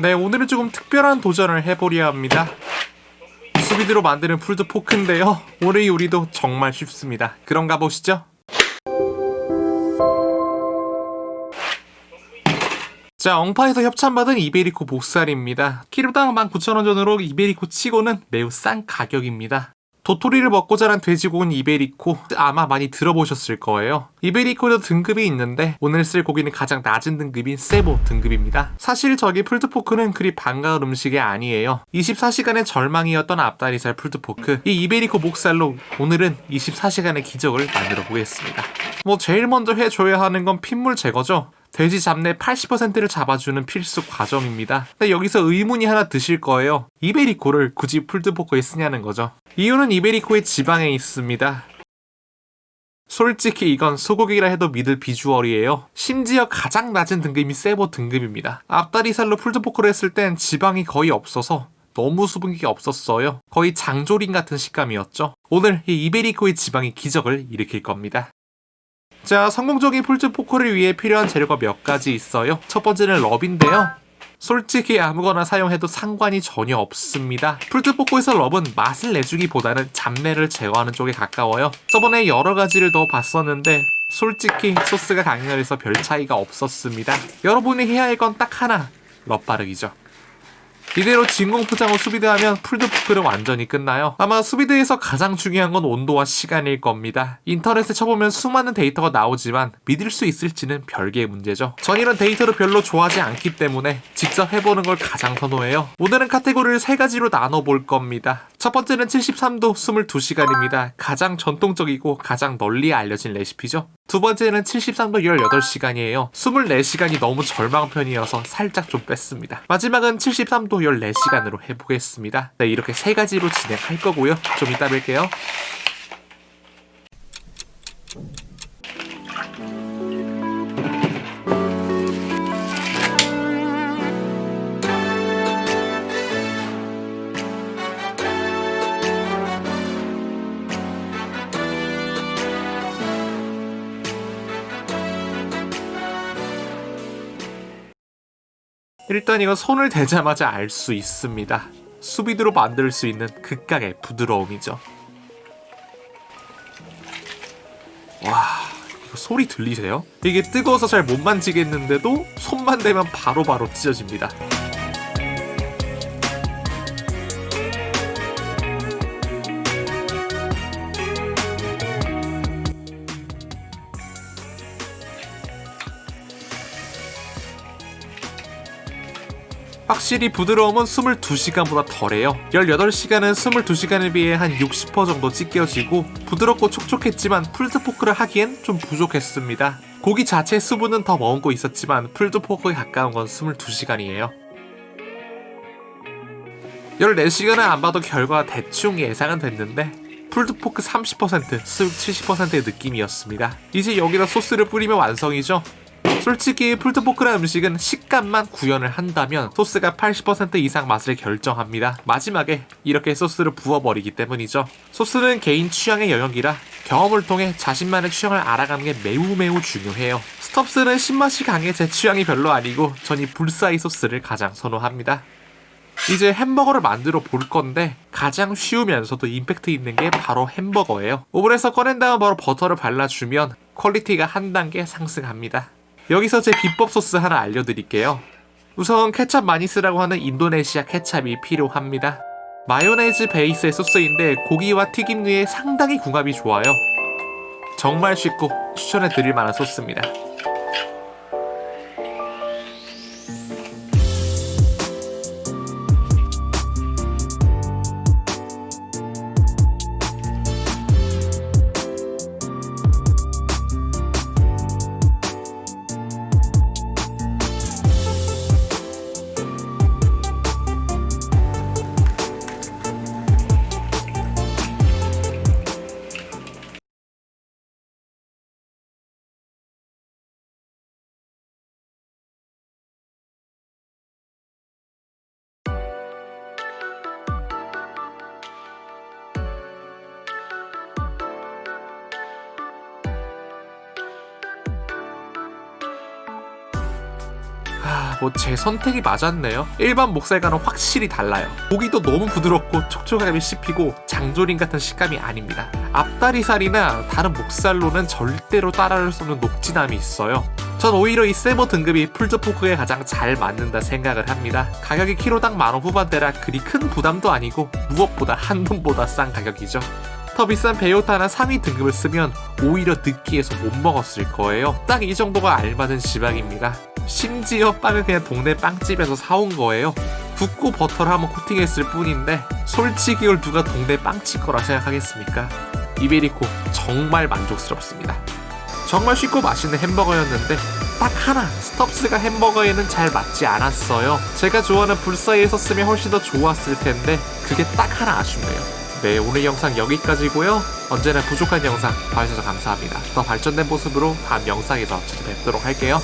네, 오늘은 조금 특별한 도전을 해보려 합니다. 수비드로 만드는 풀드 포크인데요. 오늘 요리도 정말 쉽습니다. 그런가 보시죠? 자, 엉파에서 협찬받은 이베리코 목살입니다. 키로당 19,000원 전으로 이베리코 치고는 매우 싼 가격입니다. 도토리를 먹고 자란 돼지고기는 이베리코 아마 많이 들어보셨을 거예요. 이베리코도 등급이 있는데 오늘 쓸 고기는 가장 낮은 등급인 세보 등급입니다. 사실 저기 풀드포크는 그리 반가운 음식이 아니에요. 24시간의 절망이었던 앞다리살 풀드포크 이 이베리코 목살로 오늘은 24시간의 기적을 만들어 보겠습니다. 뭐 제일 먼저 해줘야 하는 건 핏물 제거죠. 돼지 잡내 80%를 잡아주는 필수 과정입니다. 근데 여기서 의문이 하나 드실 거예요. 이베리코를 굳이 풀드포크에 쓰냐는 거죠. 이유는 이베리코의 지방에 있습니다. 솔직히 이건 소고기라 해도 믿을 비주얼이에요. 심지어 가장 낮은 등급이 세보 등급입니다. 앞다리살로 풀드포크를 했을 땐 지방이 거의 없어서 너무 수분기가 없었어요. 거의 장조림 같은 식감이었죠. 오늘 이 이베리코의 지방이 기적을 일으킬 겁니다. 자, 성공적인 풀드 포크를 위해 필요한 재료가 몇 가지 있어요. 첫 번째는 럽인데요. 솔직히 아무거나 사용해도 상관이 전혀 없습니다. 풀드 포크에서 럽은 맛을 내주기보다는 잡내를 제거하는 쪽에 가까워요. 저번에 여러 가지를 더 봤었는데 솔직히 소스가 강렬해서 별 차이가 없었습니다. 여러분이 해야 할 건 딱 하나, 럽 바르기죠. 이대로 진공 포장으로 수비드하면 풀드포크는 완전히 끝나요. 아마 수비드에서 가장 중요한 건 온도와 시간일 겁니다. 인터넷에 쳐보면 수많은 데이터가 나오지만 믿을 수 있을지는 별개의 문제죠. 전 이런 데이터를 별로 좋아하지 않기 때문에 직접 해보는 걸 가장 선호해요. 오늘은 카테고리를 세 가지로 나눠볼 겁니다. 첫 번째는 73도 22시간입니다. 가장 전통적이고 가장 널리 알려진 레시피죠. 두 번째는 73도 18시간이에요. 24시간이 너무 절망 편이어서 살짝 좀 뺐습니다. 마지막은 73도 14시간으로 해보겠습니다. 네, 이렇게 세 가지로 진행할 거고요. 좀 이따 뵐게요. 일단 이건 손을 대자마자 알 수 있습니다. 수비드로 만들 수 있는 극강의 부드러움이죠. 와, 이거 소리 들리세요? 이게 뜨거워서 잘 못 만지겠는데도 손만 대면 바로바로 찢어집니다. 확실히 부드러움은 22시간보다 덜해요. 18시간은 22시간에 비해 한 60% 정도 찢겨지고 부드럽고 촉촉했지만 풀드포크를 하기엔 좀 부족했습니다. 고기 자체 수분은 더 머금고 있었지만 풀드포크에 가까운 건 22시간이에요. 14시간은 안 봐도 결과가 대충 예상은 됐는데 풀드포크 30%, 수육 70%의 느낌이었습니다. 이제 여기다 소스를 뿌리면 완성이죠. 솔직히 풀드포크라는 음식은 식감만 구현을 한다면 소스가 80% 이상 맛을 결정합니다. 마지막에 이렇게 소스를 부어버리기 때문이죠. 소스는 개인 취향의 영역이라 경험을 통해 자신만의 취향을 알아가는 게 매우 매우 중요해요. 스톱스는 신맛이 강해 제 취향이 별로 아니고 전 이 불사이 소스를 가장 선호합니다. 이제 햄버거를 만들어 볼 건데 가장 쉬우면서도 임팩트 있는 게 바로 햄버거예요. 오븐에서 꺼낸 다음 바로 버터를 발라주면 퀄리티가 한 단계 상승합니다. 여기서 제 비법 소스 하나 알려드릴게요. 우선 케찹 쓰라고 하는 인도네시아 케찹이 필요합니다. 마요네즈 베이스의 소스인데 고기와 튀김류에 상당히 궁합이 좋아요. 정말 쉽고 추천해 드릴 만한 소스입니다. 뭐 제 선택이 맞았네요. 일반 목살과는 확실히 달라요. 고기도 너무 부드럽고 촉촉함이 씹히고 장조림 같은 식감이 아닙니다. 앞다리살이나 다른 목살로는 절대로 따라할 수 없는 녹진함이 있어요. 전 오히려 이 세버 등급이 풀드포크에 가장 잘 맞는다 생각을 합니다. 가격이 키로당 만원 후반대라 그리 큰 부담도 아니고 무엇보다 한돈보다 싼 가격이죠. 더 비싼 베요타나 3위 등급을 쓰면 오히려 느끼해서 못 먹었을 거예요. 딱 이 정도가 알맞은 지방입니다. 심지어 빵은 그냥 동네 빵집에서 사온 거예요. 굽고 버터를 한번 코팅했을 뿐인데 솔직히 이걸 누가 동네 빵집 거라 생각하겠습니까? 이베리코 정말 만족스럽습니다. 정말 쉽고 맛있는 햄버거였는데 딱 하나 스톱스가 햄버거에는 잘 맞지 않았어요. 제가 좋아하는 불사이에 썼으면 훨씬 더 좋았을 텐데 그게 딱 하나 아쉽네요. 네 오늘 영상 여기까지고요. 언제나 부족한 영상 봐주셔서 감사합니다. 더 발전된 모습으로 다음 영상에서 찾아뵙도록 할게요.